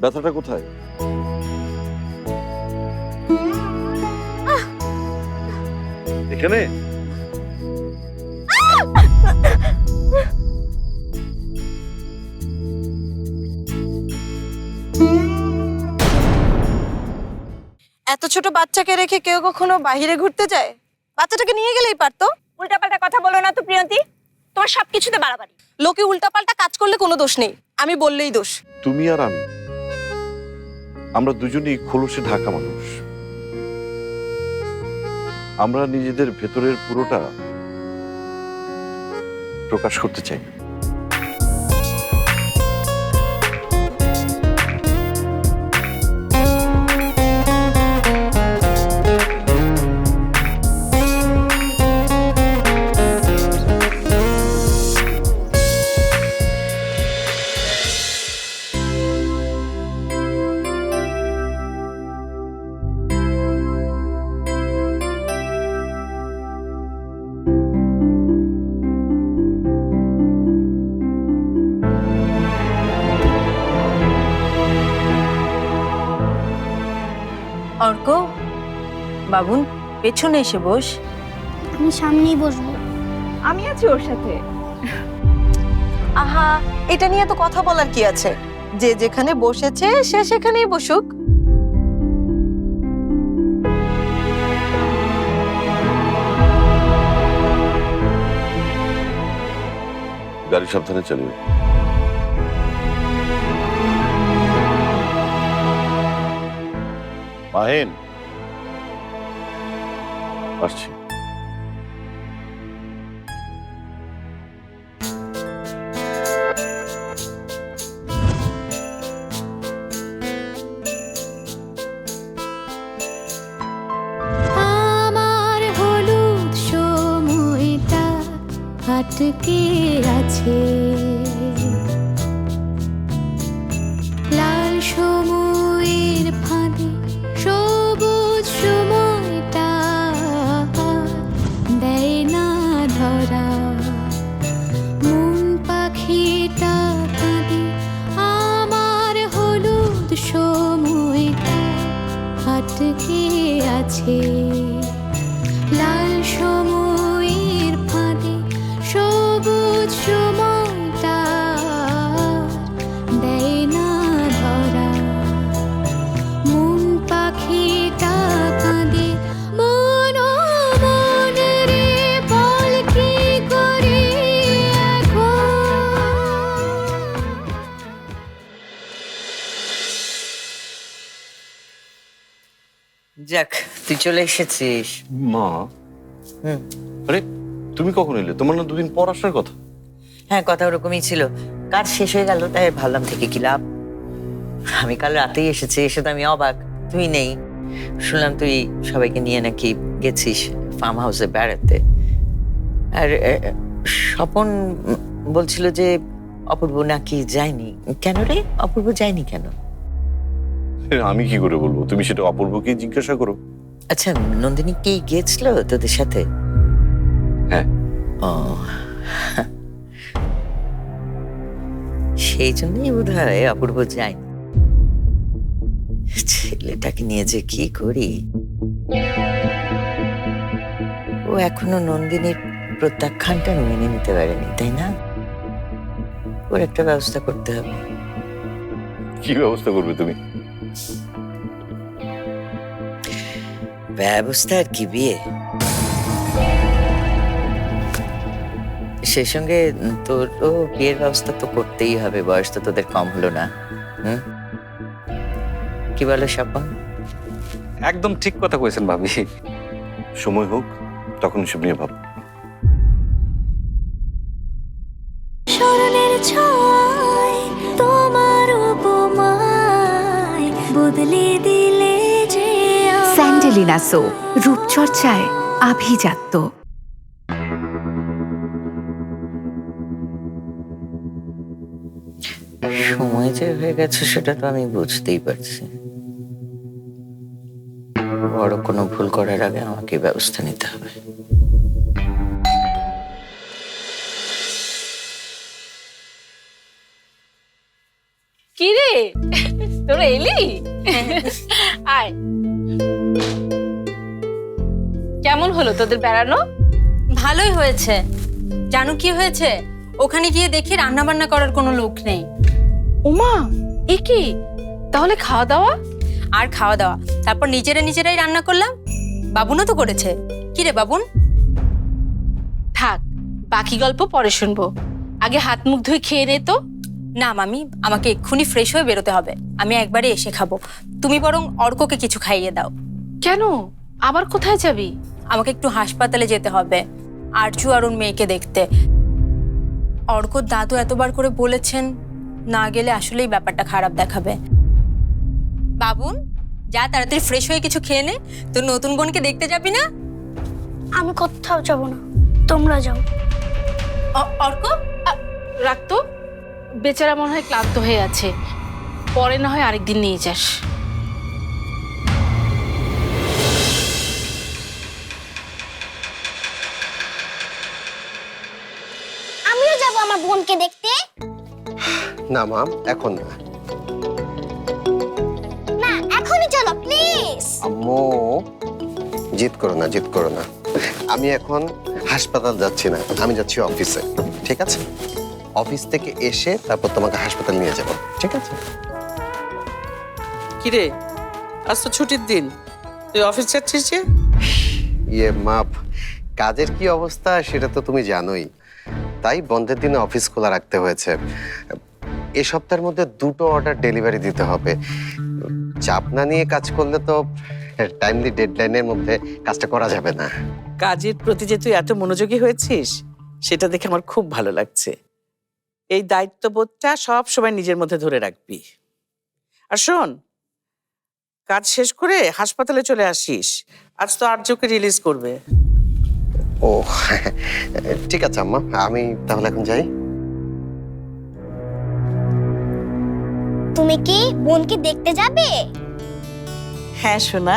ব্যথাটা কোথায়? এখানে? এত ছোট বাচ্চাকে রেখে কেউ কখনো বাইরে ঘুরতে যায়? বাচ্চাটাকে নিয়ে গেলেই পারতো। উল্টাপাল্টা কথা বলো না তো প্রিয়ন্তি। তোমার সবকিছুতে বাড়াবাড়ি। লোকে উল্টাপাল্টা কাজ করলে কোনো দোষ নেই। আমি বললেই দোষ। তুমি আর আমি। আমরা দুজনেই খোলসে ঢাকা মানুষ আমরা নিজেদের ভেতরের পুরোটা প্রকাশ করতে চাই না। বাবুন পেছনে এসে বস। আমি সামনেই বসবো। আমি আছি ওর সাথে। আহা এটা নিয়ে তো কথা বলার কি আছে? যে যেখানে বসেছে সে সেখানেই বসুক। গাড়ি সাবধানে চালিয়ে মাহেন আসছি যাক তুই চলে এসেছিস। মা? হুম। আরে তুমি কখন এলে? তোমার না দুদিন পর আসার কথা? হ্যাঁ কথা ওরকমই ছিল। কাজ শেষ হয়ে গেল তাই ভাবলাম থেকে কি লাভ? আমি কাল রাতেই এসেছি এসে তো আমি অবাক। তুই নেই। শুনলাম তুই সবাইকে নিয়ে নাকি গেছিস ফার্ম হাউসে বেড়াতে। আর স্বপন বলছিল যে অপূর্ব নাকি যায়নি। কেন রে? অপূর্ব যায়নি কেন? আমি কি করে বলব? তুমি সেটা অপূর্বকে জিজ্ঞাসা করো। আচ্ছা নন্দিনী কি গিয়েছিল তোদের সাথে? হ্যাঁ। ও। সেই জন্যই বোধ হয় অপূর্ব যায়নি। ছেলেটাকে নিয়ে যে কি করি? ও এখনও নন্দিনীর প্রত্যাখ্যানটা মেনে নিতে পারেনি তাই না? ওর একটা ব্যবস্থা করতে হবে। কি ব্যবস্থা করবে তুমি? ব্যবস্থা আর কি বিয়ে? সেই সঙ্গে তোরও বিয়ের ব্যবস্থা তো করতেই হবে বয়স তো তোদের কম হলো না হুম? কি বলো স্বপন? একদম ঠিক কথা কইছেন ভাবি। সময় হোক তখন সব নিয়ে ভাব আমায়। সো রূপচর্চায় আভিজাত্য। সময় যে হয়ে গেছে সেটা তো আমি বুঝতেই পারছি। বড় কোনো ভুল করার আগে আমাকে ব্যবস্থা নিতে হবে। কি রে তোরা এলি? আয়। কেমন হলো তোদের বেড়ানো? ভালোই হয়েছে। জানো কি হয়েছে? ওখানে গিয়ে দেখি রান্না বান্না করার কোনো লোক নেই। উমা এ কি? তাহলে খাওয়া দাওয়া আর খাওয়া দাওয়া তারপর নিজেরা নিজেরাই রান্না করলাম। বাবুনও তো করেছে। কি রে বাবুন? থাক বাকি গল্প পরে শুনব। আগে হাত মুখ ধুয়ে খেয়ে নে তো। না মামি আমাকে এক্ষুনি ফ্রেশ হয়ে বেরোতে হবে। আমি একবারে এসে খাব। তুমি বরং অর্ককে কিছু খাইয়ে দাও। কেন? আবার কোথায় যাবি? আমাকে একটু হাসপাতালে যেতে হবে। আরচু আর ওর মেয়েকে দেখতে। অর্কর দাদু এতবার করে বলেছেন না গেলে আসলেই ব্যাপারটা খারাপ দেখাবে। বাবুন যা তাড়াতাড়ি ফ্রেশ হয়ে কিছু খেয়ে নে। তোর নতুন বোনকে দেখতে যাবি না? আমি কোথাও যাব না। তোমরা যাও। অ- অর্ক? রাখতো? বেচারা মনে হয় ক্লান্ত হয়ে আছে। পরে না হয় আরেকদিন নিয়ে যাস। আমার বোনকে দেখতে? না মা এখন না। না এখনই চলো প্লিজ আম্মু জিদ করো না জিদ করো না। আমি এখন হাসপাতাল যাচ্ছি না আমি যাচ্ছি অফিসে ঠিক আছে? অফিস থেকে এসে তারপর তোমাকে হাসপাতাল নিয়ে যাব ঠিক আছে? কিরে আজ তো ছুটির দিন। তুই অফিস যাচ্ছিস যে? ইয়ে মাপ কাজের কি অবস্থা সেটা তো তুমি জানোই। তাই বন্ধের দিনে অফিস খোলা রাখতে হয়েছে। এ সপ্তাহের মধ্যে দুটো অর্ডার ডেলিভারি দিতে হবে। চাপ না নিয়ে কাজ করলে তো টাইমলি ডেডলাইনের মধ্যে কাজটা করা যাবে না। কাজের প্রতি যে তুই এত মনোযোগী হয়েছিস, সেটা দেখে আমার খুব ভালো লাগছে। এই দায়িত্ববোধটা সব সময় নিজের মধ্যে ধরে রাখবি। আর শোন, কাজ শেষ করে হাসপাতালে চলে আসিস। আজ তো আর্যকে রিলিজ করবে। ও ঠিক আছে আম্মা আমি তাহলে এখন যাই। তুমি কি বোনকে দেখতে যাবে? হ্যাঁ সোনা।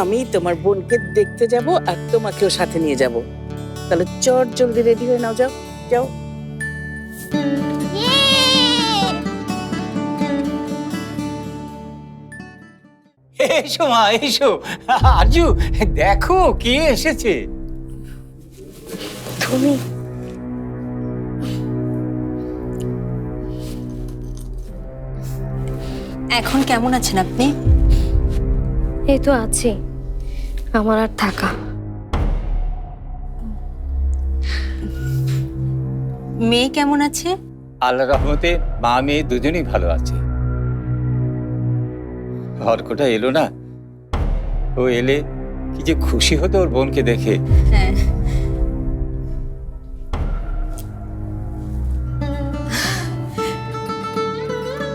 আমি তোমার বোনকে দেখতে যাব আর তোমাকেও সাথে নিয়ে যাব। তাহলে চট জলদি রেডি হয়ে নাও যাও যাও। এসো মা এসো। আরজু দেখো কে এসেছে। তুমি? এখন কেমন আছেন আপনি? এই তো আছি। আমার আর থাকা। মেয়ে কেমন আছে? আল্লাহ রহমতে মা মেয়ে দুজনেই ভালো আছে। হরকটা এলো না? ও এলে কি যে খুশি হতো ওর বোনকে দেখে। হ্যাঁ।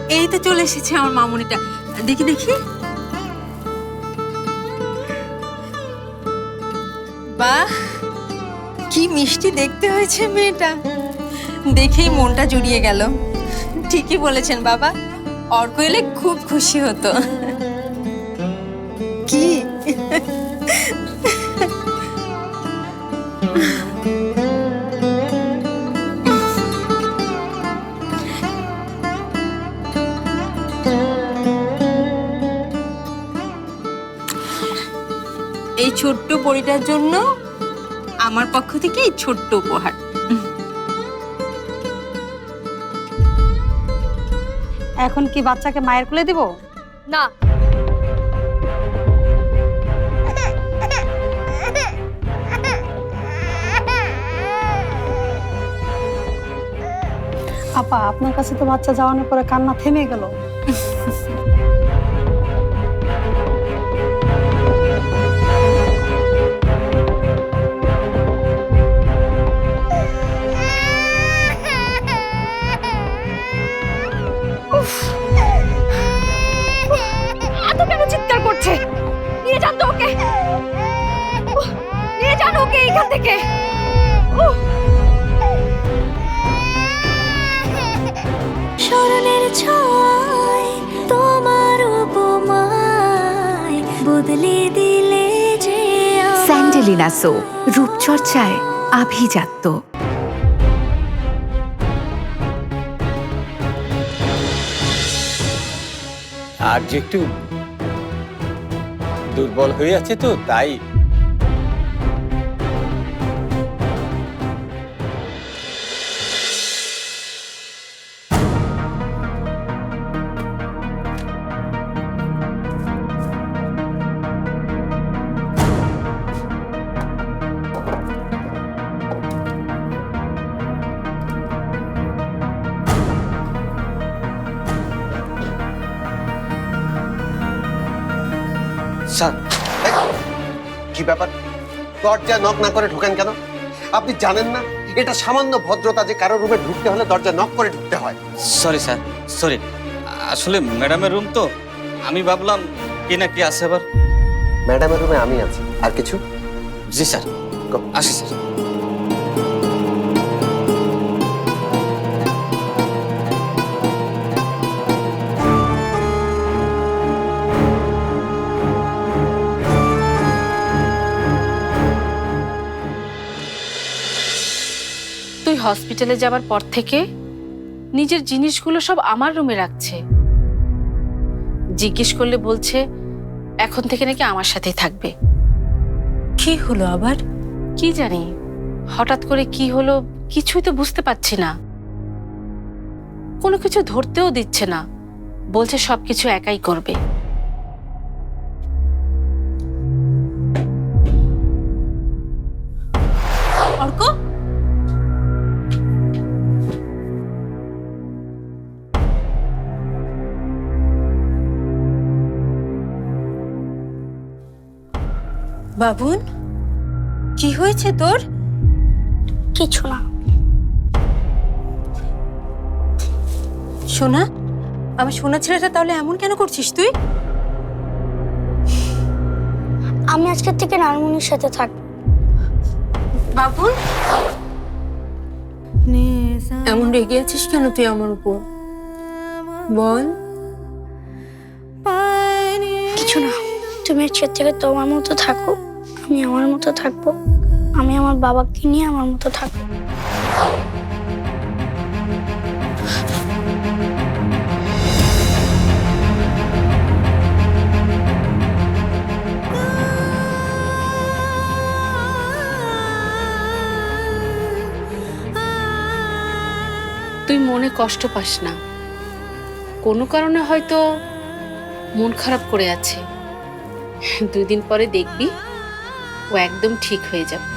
এই তো চলে এসেছে আমার মামুনিটা। দেখি দেখি। বাহ, কি মিষ্টি দেখতে হয়েছে মেয়েটা। দেখেই মনটা জুড়িয়ে গেল। ঠিকই বলেছেন বাবা। অর্ক এলে খুব খুশি হতো। কি? এই ছোট্ট পরিটার জন্য আমার পক্ষ থেকে এই ছোট্ট উপহার। এখন কি বাচ্চাকে মায়ের কোলে দিব? না। আপা আপনার কাছে তো বাচ্চা যাওয়ানোর পরে কান্না থেমে গেল। থেকে স্মরণের ছয় তোমার উপমায় বদলে দিলে যে। স্যান্ডেলিনা সো রূপচর্চায় আভিজাত্য আর যে একটু দুর্বল হয়ে আছে তো তাই স্যার। কি ব্যাপার? দরজা নক না করে ঢোকেন কেন? আপনি জানেন না এটা সামান্য ভদ্রতা যে কারও রুমে ঢুকতে হলে দরজা নক করে ঢুকতে হয়। সরি স্যার সরি আসলে ম্যাডামের রুম তো আমি ভাবলাম কি না কি আছে আবার। ম্যাডামের রুমে আমি আছি। আর কিছু? জি স্যার আসি স্যার তুই হসপিটালে যাবার পর থেকে নিজের জিনিসগুলো সব আমার রুমে রাখছে। জিজ্ঞেস করলে বলছে, এখন থেকে নাকি আমার সাথেই থাকবে। কি হলো আবার? কি জানি? হঠাৎ করে কি হলো? কিছুই তো বুঝতে পারছি না। কোনো কিছু ধরতেও দিচ্ছে না। বলছে সবকিছু একাই করবে। অর্ক? বাবুন? কি হয়েছে তোর? কিছু না। সোনা আমার সোনা ছেলেটা তাহলে এমন কেন করছিস তুই? আমি আজকের থেকে নানমুনির সাথে থাক বাবুন? এমন রেগে আছিস কেন তুই আমার উপর? বল। কিছু না। তুমি আজকের থেকে তোমার মতো থাকো। আমি আমার মতো থাকব। আমি আমার বাবাকে নিয়ে আমার মতো থাকব। তুই মনে কষ্ট পাস না। কোনো কারণে হয়তো মন খারাপ করে আছে। দুই দিন পরে দেখবি। ও একদম ঠিক হয়ে যাবে।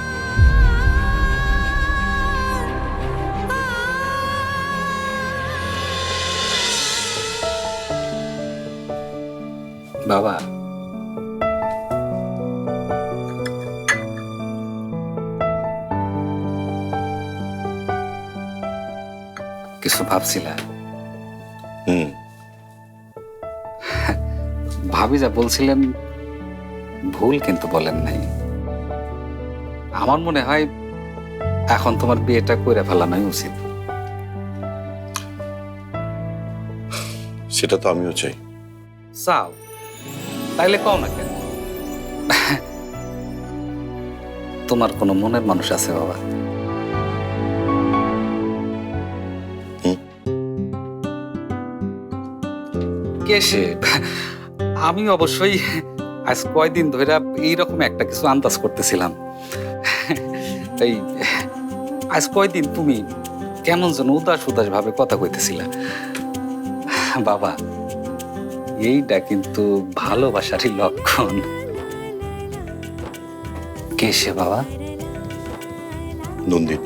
বাবা। কিছু ভাবছিলা? হুম। ভাবি যা বলছিলেন ভুল কিন্তু বলেন নাই। আমার মনে হয় এখন তোমার বিয়েটা করে ফেলানোই উচিত। সেটা তো আমিও চাই। চাও? তাইলে কও না কেন? তোমার কোনো মনের মানুষ আছে বাবা। কে সে? আমি অবশ্যই আজ কয়দিন ধরে এইরকম একটা কিছু আন্দাজ করতেছিলাম। এই, আজ কয়দিন তুমি কেমন যেন উদাস উদাস ভাবে কথা কইতেছিলা? বাবা, এইটা কিন্তু ভালোবাসারই লক্ষণ। কে সে বাবা? নন্দিন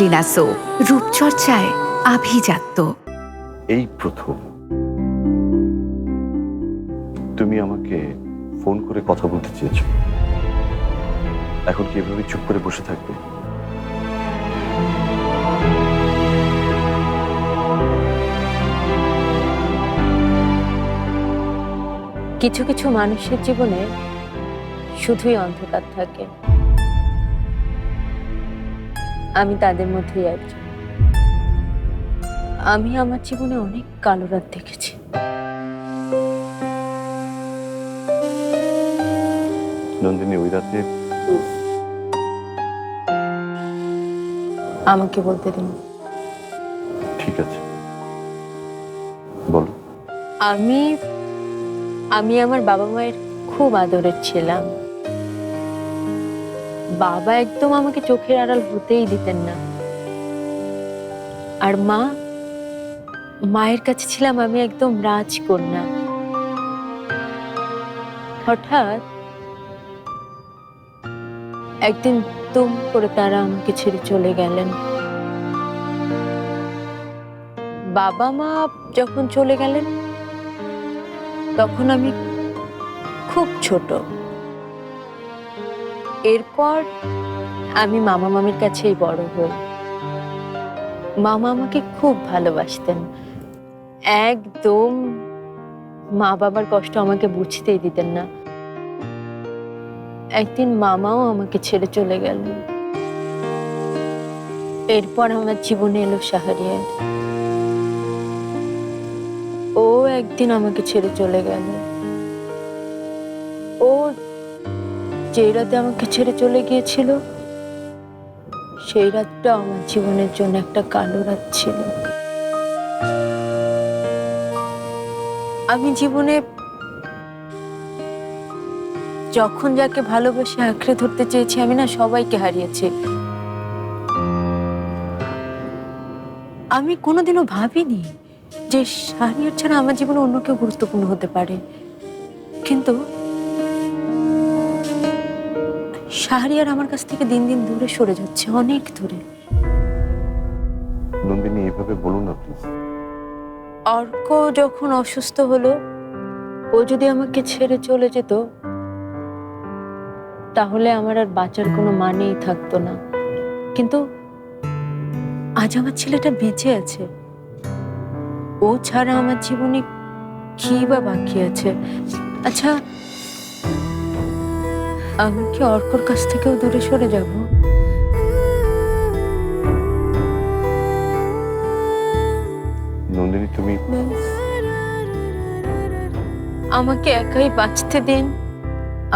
আমায়। স্যান্ডেলিনা সো রূপচর্চায় আভিজাত্য। এই প্রথম। তুমি আমাকে ফোন করে কথা বলতে চেয়েছো। এখন কি এভাবে চুপ করে বসে থাকবে? কিছু কিছু মানুষের জীবনে শুধুই অন্ধকার থাকে। আমি তাদের মধ্যেই একজন। আমি আমার জীবনে অনেক কালো রাত দেখেছি। নন্দিনী ওই রাতে? আমাকে বলতে দিন। ঠিক আছে। বলো। আমি আমি আমার বাবা মায়ের খুব আদরের ছিলাম। বাবা একদম আমাকে চোখের আড়াল হতেই দিতেন না। আর মা, মায়ের কাছে ছিলাম আমি একদম রাজকন্যা। হঠাৎ একদিন তুম করে তারা আমাকে ছেড়ে চলে গেলেন। বাবা, মা যখন চলে গেলেন, তখন আমি খুব ছোট। এরপর আমি মামা মামির কাছেই বড় হই। মামা আমাকে খুব ভালোবাসতেন। একদম মা বাবার কষ্ট আমাকে বুঝতেই দিতেন না। একদিন মামাও আমাকে ছেড়ে চলে গেলেন এরপর আমার জীবনে এলো শাহরিয়ার। ও একদিন আমাকে ছেড়ে চলে গেল। ও যে রাতে আমাকে ছেড়ে চলে গিয়েছিল, সেই রাতটা আমার জীবনের জন্য একটা কালো রাত ছিল। আমি জীবনে যখন যাকে ভালোবেসে আঁকড়ে ধরতে চেয়েছি, আমি না সবাইকে হারিয়েছি। আমি কোনোদিনও ভাবিনি যে শাহরিয়ার ছাড়া আমার জীবনে অন্য কেউ গুরুত্বপূর্ণ হতে পারে। কিন্তু শাহরিয়ার আমার কাছ থেকে দিন দিন দূরে সরে যাচ্ছে অনেক দূরে। নন্দিনী এভাবে বলো না প্লিজ অর্ক যখন অসুস্থ হলো ও যদি আমাকে ছেড়ে চলে যেত তাহলে আমার আর বাঁচার কোনো মানেই থাকতো না। কিন্তু আজ আমার ছেলেটা বেঁচে আছে। ও ছাড়া আমার জীবনে কি বা বাকি আছে? আচ্ছা আমি কি অর্কর কাছ থেকেও দূরে সরে যাব? নন্দিনী তুমি আমাকে একাই বাঁচতে দিন।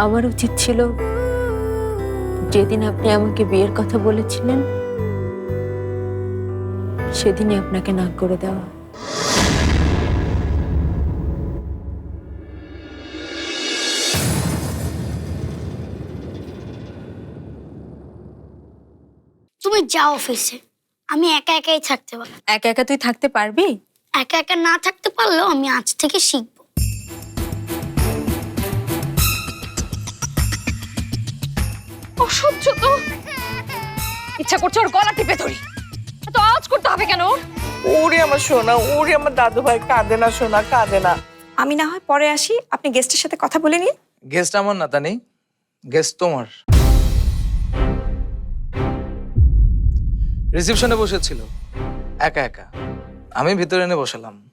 আমার উচিত ছিল যেদিন আপনি আমাকে বিয়ের কথা বলেছিলেন সেদিনই আপনাকে না করে দেওয়া। যাও অফিসে আমি একা একাই থাকতে পারব। একা একা তুই থাকতে পারবি? একা একা না থাকতে পারলেও আমি আজ থেকে শিখব। অসহ্য তো। ইচ্ছা করছে ওর গলা টিপে ধরি। এত আওয়াজ করতে হবে কেন ওর? ওরে আমার সোনা ওরে আমার দাদু ভাই কাঁদে না সোনা কাঁদে না। আমি না হয় পরে আসি আপনি গেস্টের সাথে কথা বলে নিন। গেস্ট আমার না তা নেই গেস্ট তোমার। রিসেপশনে বসেছিল। একা একা। আমি ভিতরে এনে বসালাম।